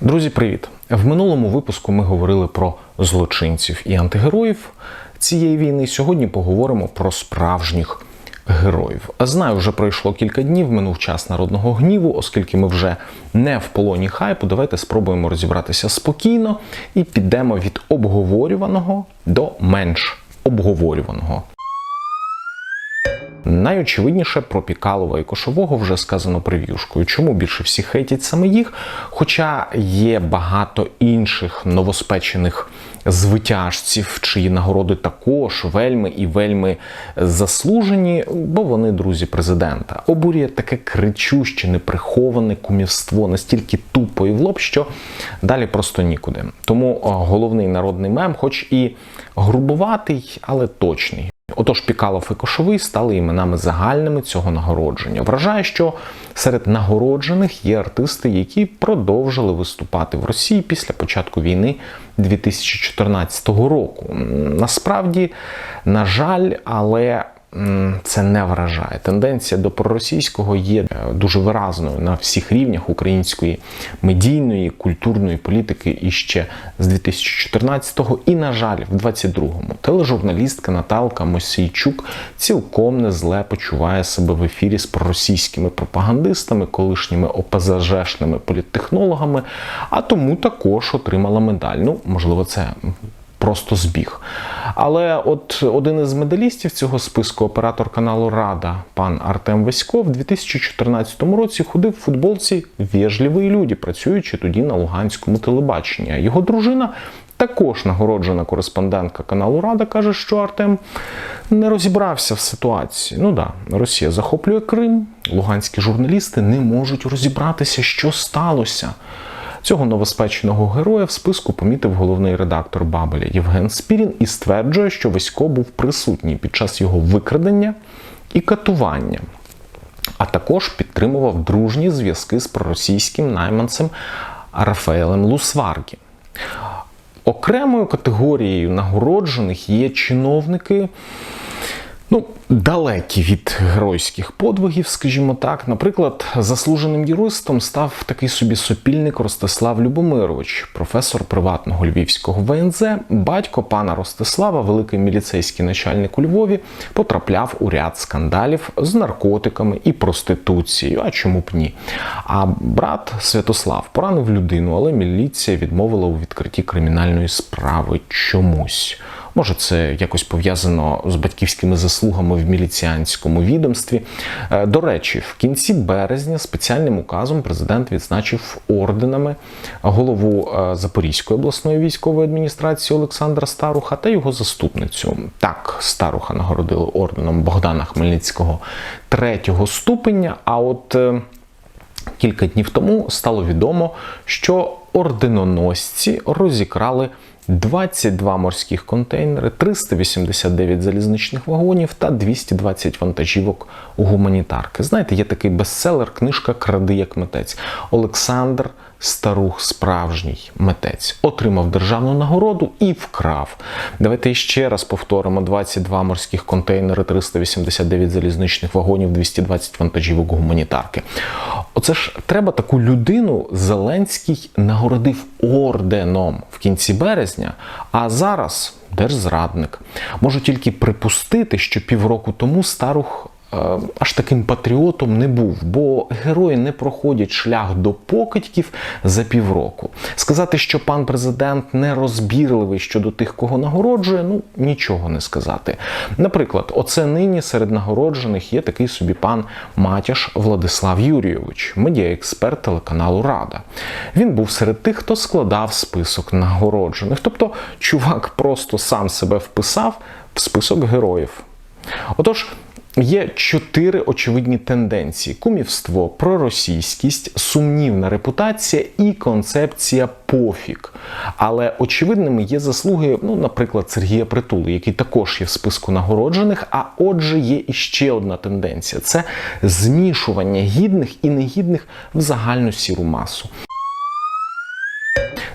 Друзі, привіт! В минулому випуску ми говорили про злочинців і антигероїв цієї війни. Сьогодні поговоримо про справжніх героїв. Знаю, вже пройшло кілька днів, минув час народного гніву, оскільки ми вже не в полоні хайпу. Давайте спробуємо розібратися спокійно і підемо від обговорюваного до менш обговорюваного. Найочевидніше про Пікалова і Кошового вже сказано прев'юшкою. Чому більше всі хейтять саме їх? Хоча є багато інших новоспечених звитяжців, чиї нагороди також вельми і вельми заслужені, бо вони друзі президента. Обурює таке кричуще, неприховане кумівство, настільки тупо і в лоб, що далі просто нікуди. Тому головний народний мем, хоч і грубуватий, але точний. Отож, Пікалов і Кошовий стали іменами загальними цього нагородження. Вражає, що серед нагороджених є артисти, які продовжили виступати в Росії після початку війни 2014 року. Насправді, на жаль, але це не вражає. Тенденція до проросійського є дуже виразною на всіх рівнях української медійної, культурної політики іще з 2014-го. І, на жаль, в 22-му тележурналістка Наталка Мосійчук цілком не зле почуває себе в ефірі з проросійськими пропагандистами, колишніми ОПЗЖшними політтехнологами, а тому також отримала медаль. Ну, можливо, це просто збіг. Але от один із медалістів цього списку, оператор каналу Рада, пан Артем Васько, в 2014 році ходив в футболці «Вежливі люди, працюючи тоді на Луганському телебаченні. Його дружина. Також нагороджена кореспондентка каналу Рада каже, що Артем не розібрався в ситуації. Ну да, Росія захоплює Крим, луганські журналісти не можуть розібратися, що сталося. Цього новоспеченого героя в списку помітив головний редактор Бабеля Євген Спірін і стверджує, що Васько був присутній під час його викрадення і катування, а також підтримував дружні зв'язки з проросійським найманцем Рафаелем Лусваргі. Окремою категорією нагороджених є чиновники. Ну, далекі від геройських подвигів, скажімо так. Наприклад, заслуженим юристом став такий собі сопільник Ростислав Любомирович, професор приватного львівського ВНЗ, батько пана Ростислава, великий міліцейський начальник у Львові, потрапляв у ряд скандалів з наркотиками і проституцією. А чому б ні? А брат Святослав поранив людину, але міліція відмовила у відкритті кримінальної справи чомусь. Може, це якось пов'язано з батьківськими заслугами в міліціанському відомстві. До речі, в кінці березня спеціальним указом президент відзначив орденами голову Запорізької обласної військової адміністрації Олександра Старуха та його заступницю. Так, Старуха нагородили орденом Богдана Хмельницького третього ступеня. А от кілька днів тому стало відомо, що орденоносці розікрали 22 морських контейнери, 389 залізничних вагонів та 220 вантажівок гуманітарки. Знаєте, є такий бестселер, книжка Кради як митець. Олександр Старух, справжній митець, отримав державну нагороду і вкрав. Давайте ще раз повторимо: 22 морських контейнери, 389 залізничних вагонів, 220 вантажівок гуманітарки. Оце ж треба таку людину Зеленський нагородив орденом в кінці березня, а зараз держзрадник. Можу тільки припустити, що півроку тому старух аж таким патріотом не був, бо герої не проходять шлях до покидьків за півроку. Сказати, що пан президент не розбірливий щодо тих, кого нагороджує, ну нічого не сказати. Наприклад, оце нині серед нагороджених є такий собі пан Матяш Владислав Юрійович, медіаексперт телеканалу Рада. Він був серед тих, хто складав список нагороджених. Тобто, чувак просто сам себе вписав в список героїв. Отож. Є чотири очевидні тенденції: кумівство, проросійськість, сумнівна репутація і концепція пофіг. Але очевидними є заслуги, ну, наприклад, Сергія Притули, який також є в списку нагороджених. А отже, є іще одна тенденція: це змішування гідних і негідних в загальну сіру масу.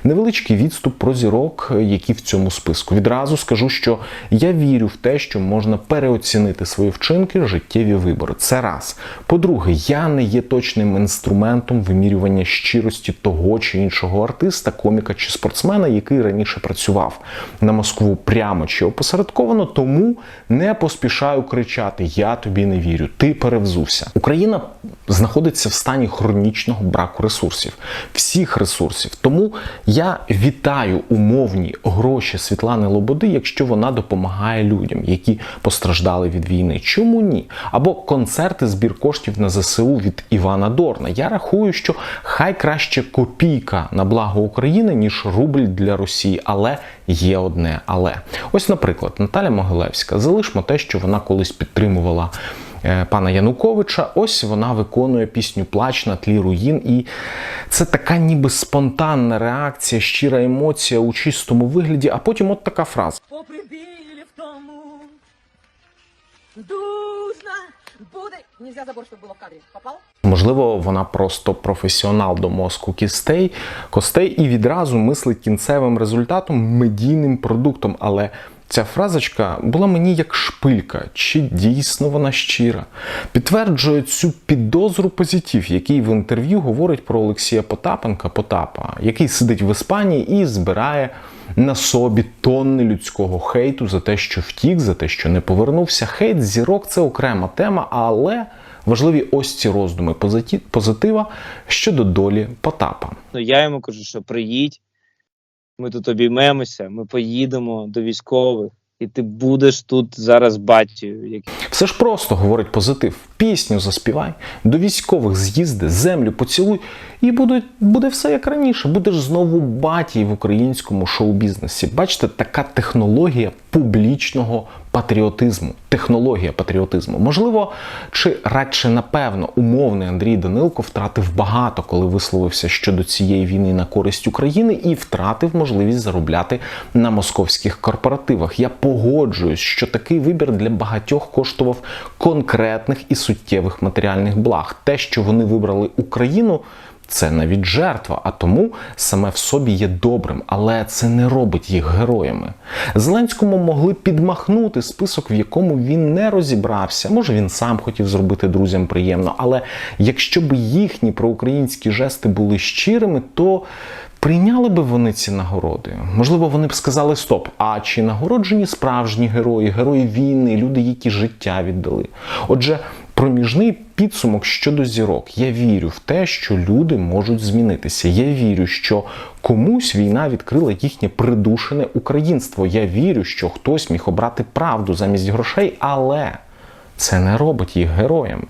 Невеличкий відступ про зірок, які в цьому списку. Відразу скажу, що я вірю в те, що можна переоцінити свої вчинки, життєві вибори. Це раз. По-друге, я не є точним інструментом вимірювання щирості того чи іншого артиста, коміка чи спортсмена, який раніше працював на Москву прямо чи опосередковано, тому не поспішаю кричати: Я тобі не вірю, ти перевзувся. Україна знаходиться в стані хронічного браку ресурсів, всіх ресурсів. Тому я вітаю умовні гроші Світлани Лободи, якщо вона допомагає людям, які постраждали від війни. Чому ні? Або концерти збір коштів на ЗСУ від Івана Дорна. Я рахую, що хай краще копійка на благо України, ніж рубль для Росії, але є одне але. Ось, наприклад, Наталя Могилевська. Залишмо те, що вона колись підтримувала. Е, Пана Януковича, ось вона виконує пісню Плач на тлі руїн, і це така ніби спонтанна реакція, щира емоція у чистому вигляді, а потім от така фраза. попри білі в тому. Дужна буде. Нельзя забор, щоб було в кадрі. Попав? Можливо, вона просто професіонал до мозку кістей, костей і відразу мислить кінцевим результатом, медійним продуктом. Але ця фразочка була мені як шпилька, чи дійсно вона щира. Підтверджує цю підозру позитив, який в інтерв'ю говорить про Олексія Потапенка Потапа, який сидить в Іспанії і збирає на собі тонни людського хейту за те, що втік, за те, що не повернувся. Хейт зірок це окрема тема, але важливі ось ці роздуми позитива щодо долі Потапа. Ну, я йому кажу, що приїдь, ми тут обіймемося, ми поїдемо до військових, і ти будеш тут зараз батію. Все ж просто говорить позитив. Пісню заспівай, до військових з'їзди, землю поцілуй, і буде, буде все як раніше. Будеш знову батій в українському шоу-бізнесі. Бачите, така технологія публічного патріотизму. Технологія патріотизму. Можливо, чи радше напевно умовний Андрій Данилко втратив багато, коли висловився щодо цієї війни на користь України і втратив можливість заробляти на московських корпоративах. Я погоджуюсь, що такий вибір для багатьох коштував конкретних і суттєвих матеріальних благ. Те, що вони вибрали Україну. Це навіть жертва, а тому саме в собі є добрим, але це не робить їх героями. Зеленському могли підмахнути список, в якому він не розібрався. Може, він сам хотів зробити друзям приємно, але якщо б їхні проукраїнські жести були щирими, то прийняли би вони ці нагороди. Можливо, вони б сказали: Стоп, а чи нагороджені справжні герої, герої війни, люди, які життя віддали? Отже. Проміжний підсумок щодо зірок. Я вірю в те, що люди можуть змінитися. Я вірю, що комусь війна відкрила їхнє придушене українство. Я вірю, що хтось міг обрати правду замість грошей, але це не робить їх героями.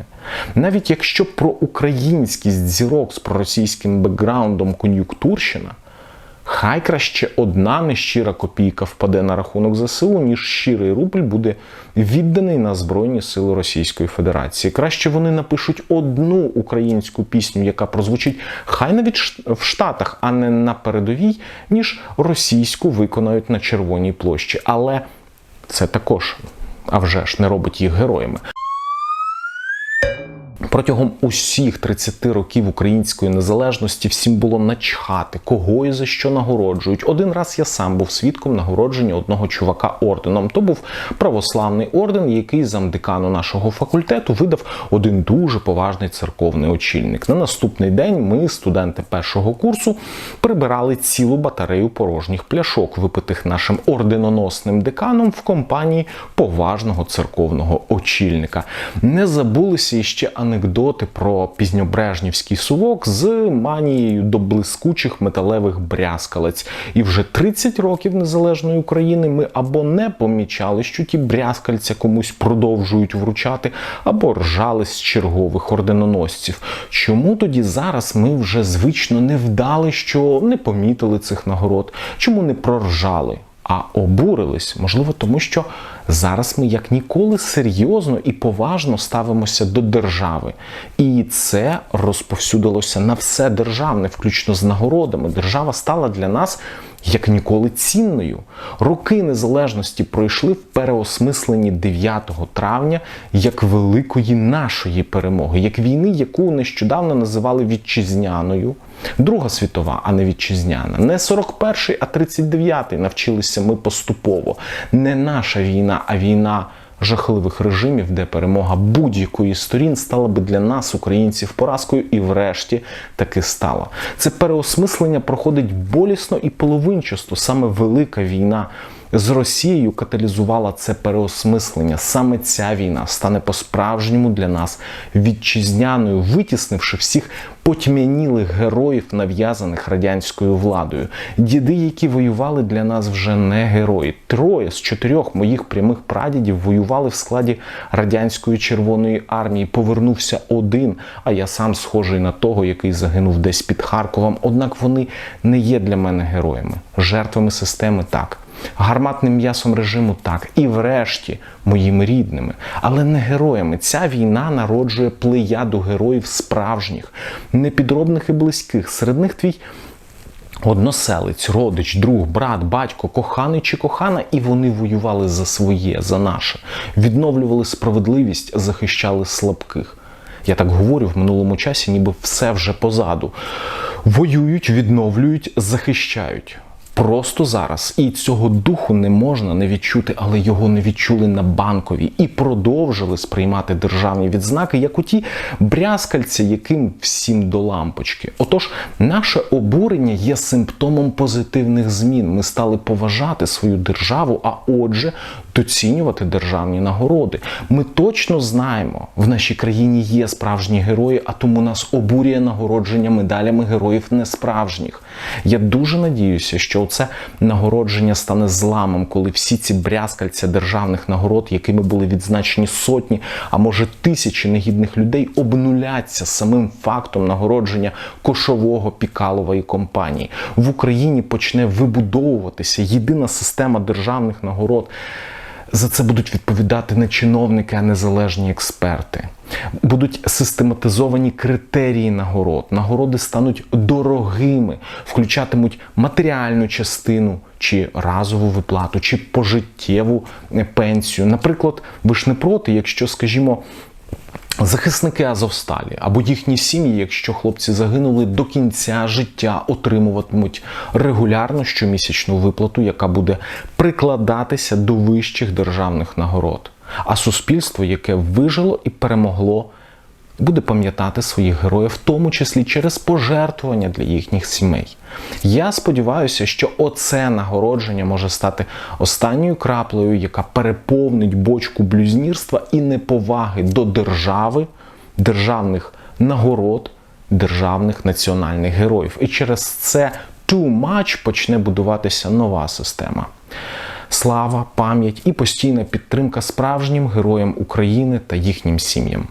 Навіть якщо про українськість зірок з проросійським бекграундом кон'юнктурщина, Хай краще одна нещира копійка впаде на рахунок ЗСУ, ніж щирий рубль буде відданий на Збройні Сили Російської Федерації. Краще вони напишуть одну українську пісню, яка прозвучить хай навіть в Штатах, а не на передовій, ніж російську виконають на Червоній площі. Але це також, а вже ж, не робить їх героями. Протягом усіх 30 років української незалежності всім було начхати, кого і за що нагороджують. Один раз я сам був свідком нагородження одного чувака орденом. То був православний орден, який замдекану нашого факультету видав один дуже поважний церковний очільник. На наступний день ми, студенти першого курсу, прибирали цілу батарею порожніх пляшок, випитих нашим орденоносним деканом в компанії поважного церковного очільника. Не забулися іще анекдоти про пізньобрежнівський сувок з манією до блискучих металевих брязкалець. І вже 30 років незалежної України ми або не помічали, що ті брязкальця комусь продовжують вручати, або ржали з чергових орденоносців. Чому тоді зараз ми вже звично не вдали, що не помітили цих нагород? Чому не проржали? А обурились, можливо, тому що Зараз ми як ніколи серйозно і поважно ставимося до держави. І це розповсюдилося на все державне, включно з нагородами. Держава стала для нас як ніколи цінною. Роки незалежності пройшли в переосмисленні 9 травня як великої нашої перемоги, як війни, яку нещодавно називали вітчизняною. Друга світова, а не вітчизняна. Не 41-й, а 39-й навчилися ми поступово. Не наша війна, а війна жахливих режимів, де перемога будь-якої сторін стала би для нас, українців, поразкою, і врешті таки стала. Це переосмислення проходить болісно і половинчасто. Саме велика війна з Росією каталізувала це переосмислення. Саме ця війна стане по-справжньому для нас вітчизняною, витіснивши всіх потьмянілих героїв, нав'язаних радянською владою. Діди, які воювали для нас, вже не герої. Троє з чотирьох моїх прямих прадідів воювали в складі радянської Червоної армії. Повернувся один, а я сам схожий на того, який загинув десь під Харковом. Однак вони не є для мене героями, жертвами системи так. Гарматним м'ясом режиму так, і врешті моїми рідними, але не героями. Ця війна народжує плеяду героїв справжніх, непідробних і близьких. Серед них твій односелець, родич, друг, брат, батько, коханий чи кохана, і вони воювали за своє, за наше, відновлювали справедливість, захищали слабких. Я так говорю в минулому часі, ніби все вже позаду. Воюють, відновлюють, захищають. Просто зараз. І цього духу не можна не відчути, але його не відчули на банкові і продовжили сприймати державні відзнаки, як у ті брязкальці, яким всім до лампочки. Отож, наше обурення є симптомом позитивних змін. Ми стали поважати свою державу, а отже, доцінювати державні нагороди. Ми точно знаємо, в нашій країні є справжні герої, а тому нас обурює нагородження медалями героїв несправжніх. Я дуже надіюся, що це нагородження стане зламом, коли всі ці брязкальця державних нагород, якими були відзначені сотні, а може тисячі негідних людей, обнуляться самим фактом нагородження кошового пікалової компанії. В Україні почне вибудовуватися єдина система державних нагород. За це будуть відповідати не чиновники, а незалежні експерти. Будуть систематизовані критерії нагород. Нагороди стануть дорогими, включатимуть матеріальну частину чи разову виплату, чи пожиттєву пенсію. Наприклад, ви ж не проти, якщо, скажімо, Захисники Азовсталі або їхні сім'ї, якщо хлопці загинули до кінця життя, отримуватимуть регулярно щомісячну виплату, яка буде прикладатися до вищих державних нагород. А суспільство, яке вижило і перемогло, буде пам'ятати своїх героїв, в тому числі через пожертвування для їхніх сімей. Я сподіваюся, що оце нагородження може стати останньою краплею, яка переповнить бочку блюзнірства і неповаги до держави, державних нагород, державних національних героїв. І через це too much почне будуватися нова система. Слава, пам'ять і постійна підтримка справжнім героям України та їхнім сім'ям.